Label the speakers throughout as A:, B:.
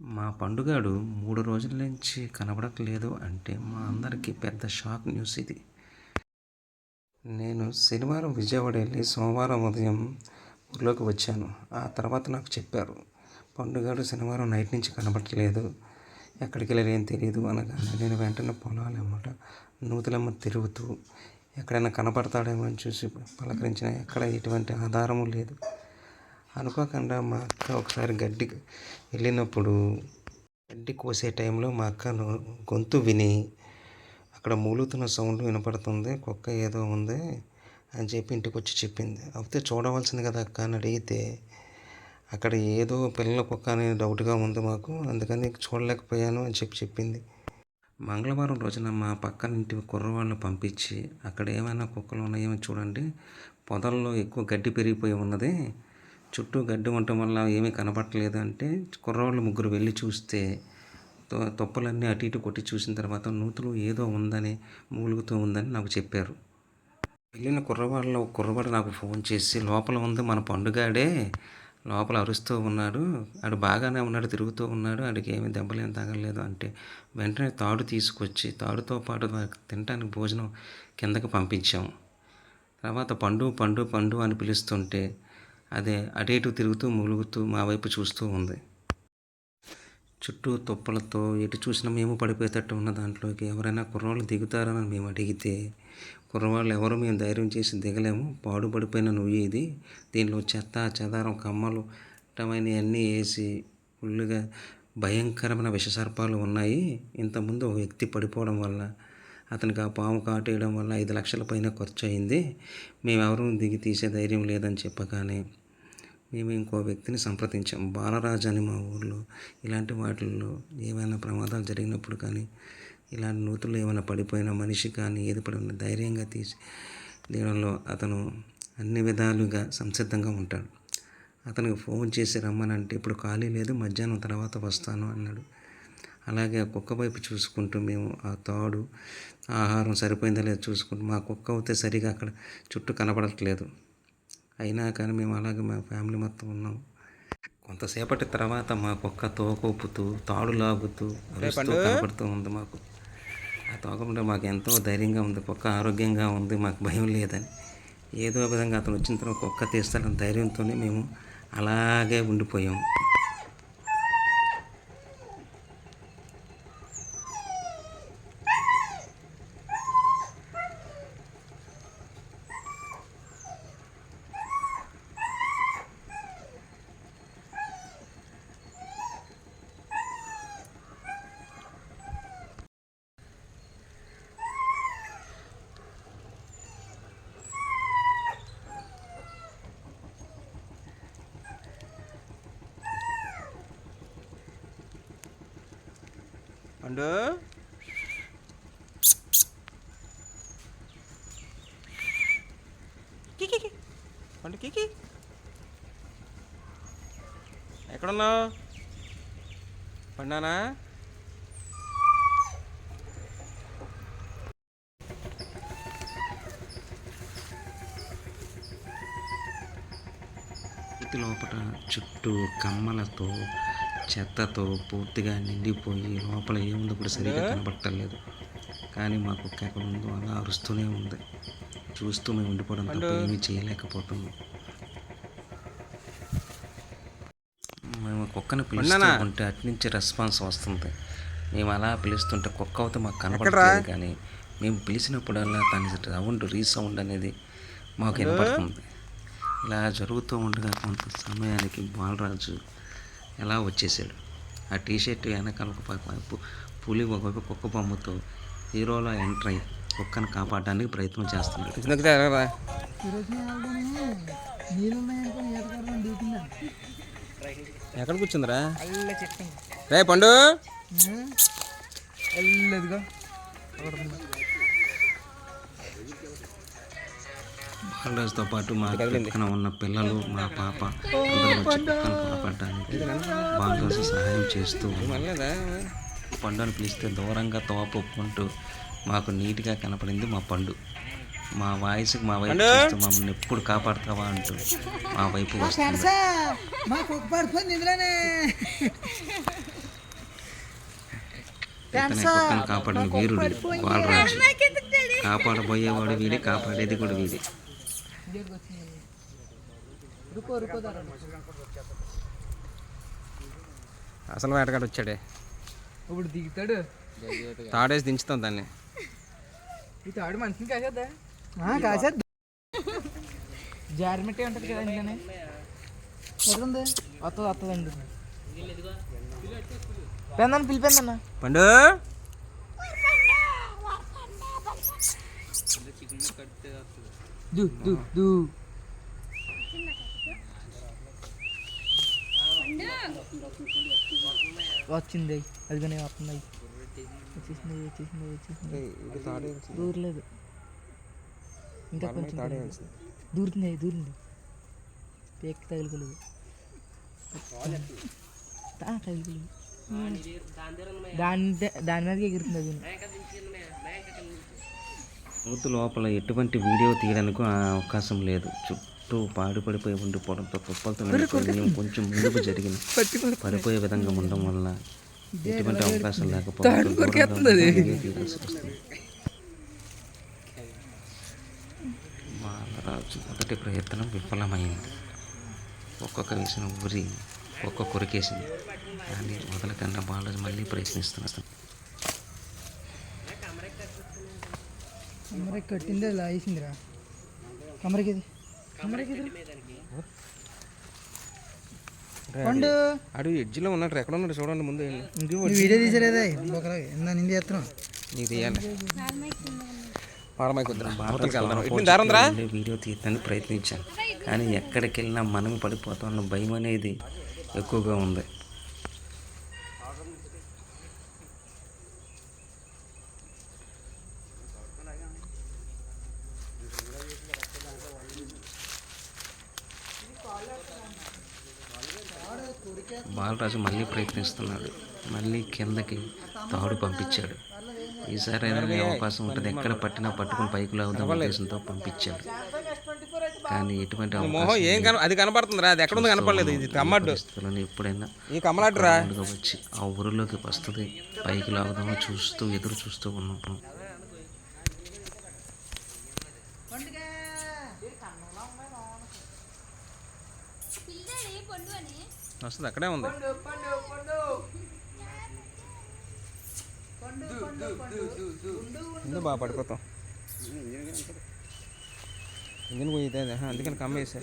A: మా పండుగాడు మూడు రోజుల నుంచి కనబడట్లేదు అంటే మా అందరికీ పెద్ద షాక్ న్యూస్ ఇది. నేను శనివారం విజయవాడ వెళ్ళి సోమవారం ఉదయం ఊర్లోకి వచ్చాను. ఆ తర్వాత నాకు చెప్పారు పండుగాడు శనివారం నైట్ నుంచి కనబడట్లేదు. ఎక్కడికి వెళ్ళారేం తెలియదు అనగానే నేను వెంటనే పొలాలు అన్నమాట నూతులమ్మ తిరుగుతూ ఎక్కడైనా కనపడతాడేమో అని చూసి పలకరించిన ఎక్కడ ఎటువంటి ఆధారము లేదు. అనుకోకుండా మా అక్క ఒకసారి గడ్డి వెళ్ళినప్పుడు గడ్డి కోసే టైంలో మా అక్కను గొంతు విని అక్కడ మూలుతున్న సౌండ్ వినపడుతుంది కుక్క ఏదో ఉంది అని చెప్పి ఇంటికి వచ్చి చెప్పింది. అయితే చూడవలసింది కదా అక్క అని అడిగితే అక్కడ ఏదో పిల్లల కుక్క అనే డౌట్గా ఉంది మాకు అందుకని చూడలేకపోయాను అని చెప్పి చెప్పింది. మంగళవారం రోజున మా పక్కన ఇంటి కుర్రవాళ్ళని పంపించి అక్కడ ఏమైనా కుక్కలు ఉన్నాయేమో చూడండి పొదల్లో ఎక్కువ గడ్డి పెరిగిపోయి ఉన్నది చుట్టూ గడ్డి ఉండటం వల్ల ఏమీ కనపడలేదు అంటే కుర్రవాళ్ళు ముగ్గురు వెళ్ళి చూస్తే తొప్పలన్నీ అటు ఇటు కొట్టి చూసిన తర్వాత నూతులు ఏదో ఉందని మూలుగుతూ ఉందని నాకు చెప్పారు. వెళ్ళిన కుర్రవాళ్ళలో ఒక కుర్రవాడు నాకు ఫోన్ చేసి లోపల ఉంది మన పండుగాడే లోపల అరుస్తూ ఉన్నాడు ఆడు బాగానే ఉన్నాడు తిరుగుతూ ఉన్నాడు ఆడికి ఏమీ దెబ్బలేం తగలలేదు అంటే వెంటనే తాడు తీసుకొచ్చి తాడుతో పాటు తినడానికి భోజనం కిందకి పంపించాం. తర్వాత పండు పండు పండు అని పిలుస్తుంటే అదే అటు ఇటు తిరుగుతూ మూలుగుతూ మా వైపు చూస్తూ ఉంది. చుట్టూ తుప్పలతో ఎటు చూసినా మేము పడిపోయేటట్టు ఉన్న దాంట్లోకి ఎవరైనా కుర్రవాళ్ళు దిగుతారని మేము అడిగితే కుర్రవాళ్ళు ఎవరు మేము ధైర్యం చేసి దిగలేము పాడుపడిపోయిన నువ్వు ఇది. దీనిలో చెత్త చెదారం కమ్మలు ఇట్టమైన అన్నీ వేసి ఫుల్లుగా భయంకరమైన విషసర్పాలు ఉన్నాయి. ఇంతకుముందు ఒక వ్యక్తి పడిపోవడం వల్ల అతనికి ఆ పాము కాటేయడం వల్ల ఐదు లక్షల పైన ఖర్చు అయింది మేమెవరూ దిగి తీసే ధైర్యం లేదని చెప్పగానే మేము ఇంకో వ్యక్తిని సంప్రదించాం. బాలరాజు అని మా ఊర్లో. ఇలాంటి వాటిల్లో ఏమైనా ప్రమాదాలు జరిగినప్పుడు కానీ ఇలాంటి నూతులు ఏమైనా పడిపోయిన మనిషి కానీ ఏది పడిన ధైర్యంగా తీసి తీయడంలో అతను అన్ని విధాలుగా సంసిద్ధంగా ఉంటాడు. అతనికి ఫోన్ చేసి రమ్మనంటే ఇప్పుడు ఖాళీ లేదు మధ్యాహ్నం తర్వాత వస్తాను అన్నాడు. అలాగే ఆ కుక్క వైపు చూసుకుంటూ మేము ఆ తాడు ఆహారం సరిపోయిందా లేదా చూసుకుంటూ మా కుక్క అయితే సరిగా అక్కడ చుట్టూ కనపడట్లేదు. అయినా కానీ మేము అలాగే మా ఫ్యామిలీ మొత్తం ఉన్నాం. కొంతసేపటి తర్వాత మా కుక్క తోకొప్పుతూ తాడు లాగుతూ అరుస్తూ కనపడుతూ ఉంది మాకు. ఆ తోకముంటే మాకు ఎంతో ధైర్యంగా ఉంది కుక్క ఆరోగ్యంగా ఉంది మాకు భయం లేదని. ఏదో విధంగా అతను వచ్చిన తర్వాత కుక్క తీస్తాడని ధైర్యంతోనే మేము అలాగే ఉండిపోయాం.
B: పండు. కికి పండు కికి ఎక్కడున్నావు? పండానా?
A: ఇంటి లోపల చుట్టూ కమ్మలతో చెత్తతో పూర్తిగా నిండిపోయి లోపల ఏముందో కూడా సరిగా కనబట్టలేదు కానీ మా కుక్క ఎక్కడ ఉందో అలా అరుస్తూనే ఉంది. చూస్తూ మేము ఉండిపోవడం తప్ప ఏమీ చేయలేకపోతున్నాం. మేము కుక్కను పిలుస్తూ ఉంటే అటు నుంచి రెస్పాన్స్ వస్తుంది. మేము అలా పిలుస్తుంటే కుక్క అవుతే మాకు కనబడట్లేదు కానీ మేము పిలిచినప్పుడల్లా దాని సౌండ్ రీసౌండ్ అనేది మాకు వినపడుతుంది. ఇలా జరుగుతూ ఉండగా కొంత సమయానికి బాలరాజు ఎలా వచ్చేసాడు. ఆ టీషర్ట్ వెనకాల ఒక పులి ఒకవైపు కుక్క బొమ్మతో హీరోలో ఎంటర్ అయ్యి కుక్కను కాపాడడానికి ప్రయత్నం చేస్తున్నాడు.
B: ఎక్కడ కూర్చుందిరా? రే పండు.
A: బాలరాజుతో పాటు మా పక్కన ఉన్న పిల్లలు మా పాప అందరూ వచ్చి కుక్కను కాపాడడానికి బాలరాజు సహాయం చేస్తూ.
B: మళ్ళీదా
A: పండుని పిలిస్తే దూరంగా తోపొప్పుకుంటూ మాకు నీట్గా కనపడింది మా పండు. మా వాయిస్కి మా వైపు చూస్తూ మమ్మల్ని ఎప్పుడు కాపాడుతావా అంటూ మా వైపు వస్తుంది. కాపాడిన వీరుడు బాలరాజు కాపాడబోయేవాడు వీడే కాపాడేది కూడా వీడే.
B: అసలు వేటగాడు వచ్చాడే.
C: ఇప్పుడు దిగుతాడు.
B: తాడేసి దించుతాం దాన్ని.
C: ఈ తాడు మనిషిని కాసేద్దా? కాసేద్దా. జారిమెట్టే ఉంటుంది కదా ఇంట్లోనే. ఎక్కడుంది? వస్తుంది వస్తుందండి పెందన్న పిలిపోయిందన్న
B: పండు.
C: దూ దూ దూ. వచ్చింది. అది కానీ వస్తుంది వచ్చేసింది వచ్చేసింది వచ్చేసింది. దూరలేదు. ఇంకా కొంచెం దూరుతుంది దూరింది పేక్ తగులుకోలేదు. తా, తగులుకోలేదు. దాని దాని మీదకి ఎగురుతుంది అది.
A: లోపల ఎటువంటి వీడియో తీయడానికి అవకాశం లేదు. చుట్టూ పాడుపడిపోయి ఉండిపోవడంతో కుప్పలతో కొంచెం ముందుకు జరిగిన పడిపోయే విధంగా ఉండడం వల్ల ఎటువంటి అవకాశం వస్తుంది. బాలరాజు మొదటి ప్రయత్నం విఫలమైంది. ఒక్కొక్క వేసిన ఊరి ఒక్కొక్క కొరికేసింది. కానీ వదలకన్నా బాలరాజు మళ్ళీ ప్రయత్నిస్తున్నాడు
C: కమరకి కట్టింది వేసిందిరా కమరకి ఇది
B: ఆడు ఎడ్జ్లో ఉన్నాడు ఎక్కడ ఉన్నాడు చూడండి ముందు
C: వీడియో తీసారేదా ఇందా నింది
B: నీకు తీయాలి.
A: వీడియో తీయడానికి ప్రయత్నించాను. కానీ ఎక్కడికి వెళ్ళినా మనం పడిపోతామన్న భయం అనేది ఎక్కువగా ఉంది. బాలరాజు మళ్ళీ ప్రయత్నిస్తున్నాడు. మళ్ళీ కిందకి తాడు పంపించాడు. ఈసారి ఏదైనా అవకాశం ఉంటుంది. ఎక్కడ పట్టినా పట్టుకుని పైకి లాగుదాం ఉద్దేశంతో పంపించాడు. కానీ ఎటువంటి
B: మొహం
A: అవకాశం
B: ఏం కన అది కనపడుతుందిరా అది ఎక్కడ ఉంది కనపడలేదు. ఇది కమ్మడ్డు
A: పరిస్థితులను ఎప్పుడైనా
B: ఈ
A: ముందుగా వచ్చి ఆ ఊరిలోకి వస్తుంది. పైకి లాగుదామో చూస్తూ ఎదురు చూస్తూ ఉన్నాం
B: వస్తుంది అక్కడే ఉంది. ముందు బాగా పడిపోతాం ఇంజిన్ పోయితే అందుకని కమ్మేసా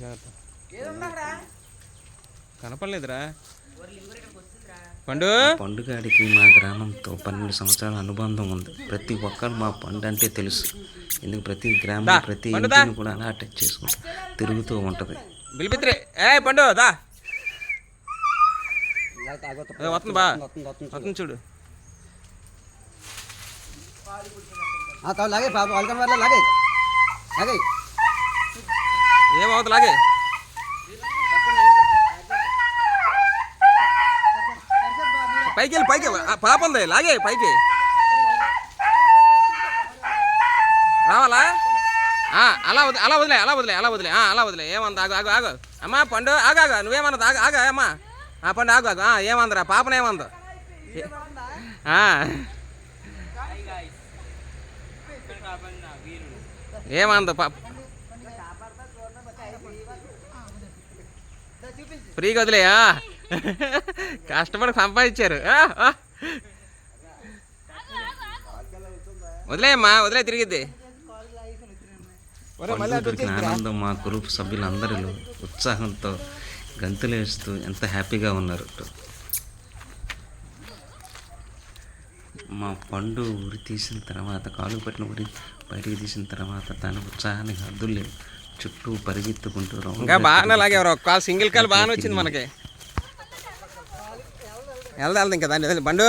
B: జాగ్రత్త. కనపడలేదురా. పండు?
A: పండుగాడికి మా గ్రామంతో పన్నెండు సంవత్సరాల అనుబంధం ఉంది. ప్రతి ఒక్కరు మా పండు అంటే తెలుసు. ఎందుకు ప్రతి గ్రామం ప్రతి ఇంటిని కూడా అలా టచ్ చేసుకుంటూ తిరుగుతూ ఉంటుంది.
B: బిలిపిత్రి ఏ పండు దా. వస్తుంది బా. వస్తుంది చూడు.
D: లాగే బాబు వాళ్ళకం వల్ల లాగే లాగే
B: ఏమవుతుంది లాగే పైకి వెళ్ళి పైకి ఆ, పాప ఉంది లాగే పైకి. రావాలా? అలా వదిలే అలా వదిలే అలా వదిలే అలా వదిలే. ఆ, అలా వదిలే. ఏమంది ఆగు ఆగు ఆగు. అమ్మా పండు ఆగు ఆగు. నువ్వేమన్నది ఆగు ఆగా అమ్మా. ఆ పండు ఆగు ఆగు. ఏమందరా ఏమందిరా? పాపన ఏమందో? ఆ. ఏమందో పాప ఫ్రీగా వదిలేయా? కష్టపడి సంపాదించారు. వదిలేయమ్మా వదిలే తిరిగిద్ది.
A: దొరికిన ఆనందం మా గ్రూప్ సభ్యులందరిలో ఉత్సాహంతో గంతులేస్తూ ఎంత హ్యాపీగా ఉన్నారు. మా పండు ఉరి తీసిన తర్వాత కాలు పట్టిన ఉరి బయటికి తీసిన తర్వాత తన ఉత్సాహానికి హద్దులు లేవు చుట్టూ పరిగెత్తుకుంటూ
B: బాగానే లాగేవారు. ఒక కాల్ సింగిల్ కాల్ బాగానే వచ్చింది మనకి. వెళ్దా వెళ్దా ఇంకా దాన్ని వదిలే. పండు.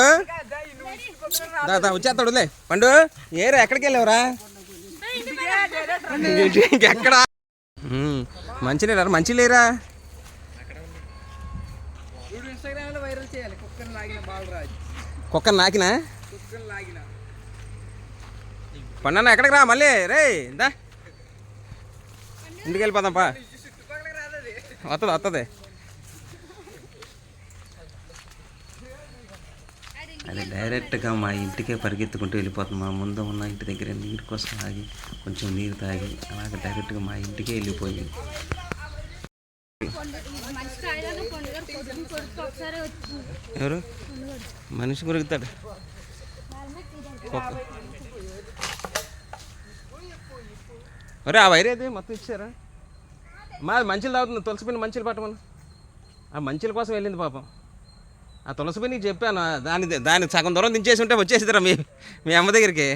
B: దా వచ్చేస్తాడు వదిలే. పండు ఏరా ఎక్కడికి వెళ్ళావురా? ఇంకెక్కడ? మంచి లేరా మంచి లేరా
C: కుక్కని
B: కుక్కను నాకినా పండు ఎక్కడికి రా మళ్ళీ? రే దా. ఇంటికి వెళ్ళిపోదాం పా.
C: చుట్టుపక్కల రాదది.
B: వస్తుంది వస్తుంది
A: అది డైరెక్ట్గా మా ఇంటికే పరిగెత్తుకుంటూ వెళ్ళిపోతుంది. మా ముందు ఉన్న ఇంటి దగ్గర నీరు కోసం ఆగి కొంచెం నీరు తాగి అలాగే డైరెక్ట్గా మా ఇంటికే వెళ్ళిపోయింది.
B: ఎవరు? మనిషి కొరుకుతాడు. అరే ఆ వైర్ ఏది? మొత్తం ఇచ్చారా? మా మంచిలు తాగుతుంది. తులసిపోయిన మంచిలు పట్టమను. ఆ మంచిల కోసం వెళ్ళింది పాపం. ఆ తులసి పిన్ని చెప్పాను దాని దాని సగం దూరం దించేసి ఉంటే వచ్చేసిదిరా మీ మీ అమ్మ దగ్గరికి.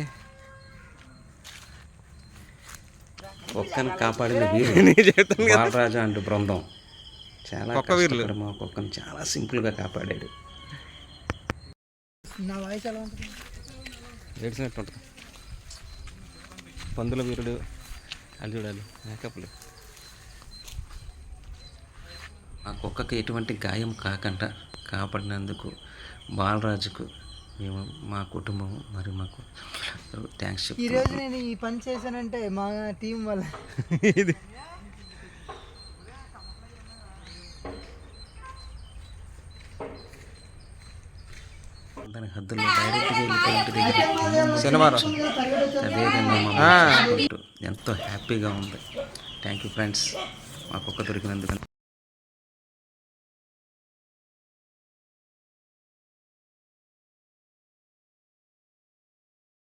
A: కుక్కను కాపాడిన వీరు.
B: నేను చెప్తాను కదా.
A: బాలరాజు అంటూ బృందం. చాలా
B: కుక్క వీరులు.
A: కష్టపడి మా కుక్కను చాలా సింపుల్గా కాపాడాడు.
C: నా వాయిస్ ఎలా ఉంటుంది?
B: ఏడ్చినట్టు ఉంటుంది. పందుల వీరుడు అది చూడాలి మేకప్లు.
A: ఆ కుక్కకి ఎటువంటి గాయం కాకుండా కాపాడినందుకు బాలరాజుకు మేము మా కుటుంబం మరి మాకు థ్యాంక్స్
C: ఈరోజు నేను ఈ పని చేశానంటే మా టీం వల్ల
B: ఇది.
A: దాని హద్దుల్లో డైరెక్ట్గా
B: శనివారం
A: ఎంతో హ్యాపీగా ఉంది. థ్యాంక్ యూ ఫ్రెండ్స్ మా కుక్క దొరికినందుకు